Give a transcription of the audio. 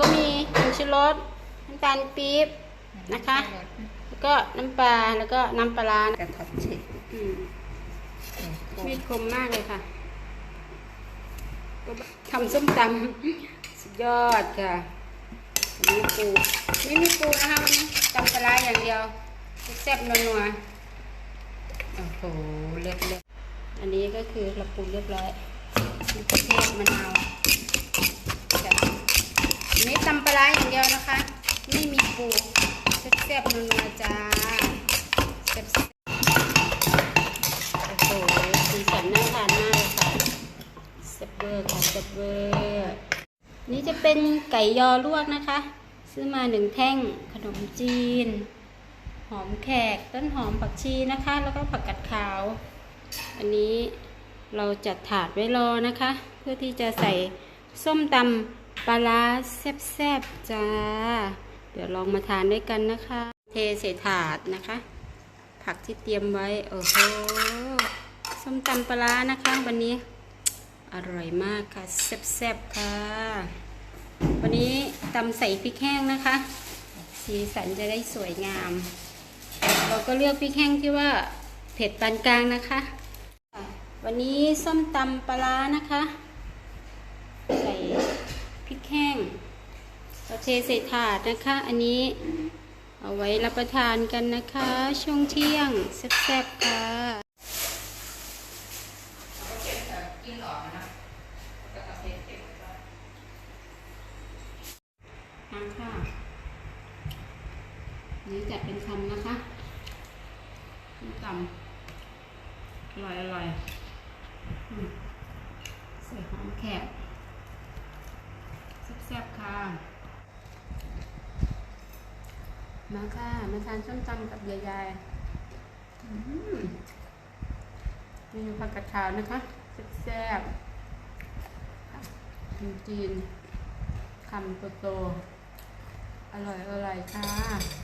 ก็มีผงชูรสน้ำตาลปี๊บนะคะ แล้วก็น้ำปลาแล้วก็น้ำปลาร้ากระทับชิดอืมมีดคมมากเลยค่ะก็ทำส้มตำสุดยอดค่ะมีปูไม่มีปูนะคะวันนี้ตำปลาร้าอย่างเดียวแซ่บๆนัวๆโอ้โหเลิศเลิศอันนี้ก็คือเราปรุงเรียบร้อยมีกระเทียมมะนาวจ้ะอันนี้ตำปลาร้าอย่างเดียวนะคะ ไม่มีปูแซ่บๆนัวๆจ้าแซ่บโอ้โหสีสันน่าทานมากเลยค่ะเซฟเวอร์ค่ะเซฟเวอร์นี่จะเป็นไก่ยอลวกนะคะ ซื้อมาหนึ่งแท่งขนมจีน หอมแขกต้นหอมผักชีนะคะ แล้วก็ผักกัดขาว อันนี้เราจัดถาดไว้รอนะคะ เพื่อที่จะใส่ส้มตำ ปลาร้าแซ่บๆจ้า เดี๋ยวลองมาทานด้วยกันนะคะ เทใส่ถาดนะคะ ผักที่เตรียมไว้ โอ้โห ส้มตำปลาร้านะคะวันนี้ อร่อยมากค่ะ แซ่บๆค่ะ วันนี้ตำใส่พริกแห้งนะคะ สีสันจะได้สวยงาม เราก็เลือกพริกแห้งที่ว่าเผ็ดปานกลางนะคะ วันนี้ส้มตำปลาร้านะคะ แห้งเราเทใส่ถาดนะคะ อันนี้เอาไว้รับประทานกันนะคะ ช่วงเที่ยงแซ่บๆค่ะทานค่ะนี่จัดเป็นคำนะคะส้มตำอร่อยอร่อยอืมใส่หอมแขกแซ่ บค่ะ มาค่ะ มาทานส้มตำกับยายยายๆอืมเมนูผักกาดขาวนะคะแซ่บๆค่ะขนจีนคำโตๆอร่อยอร่อยค่ะ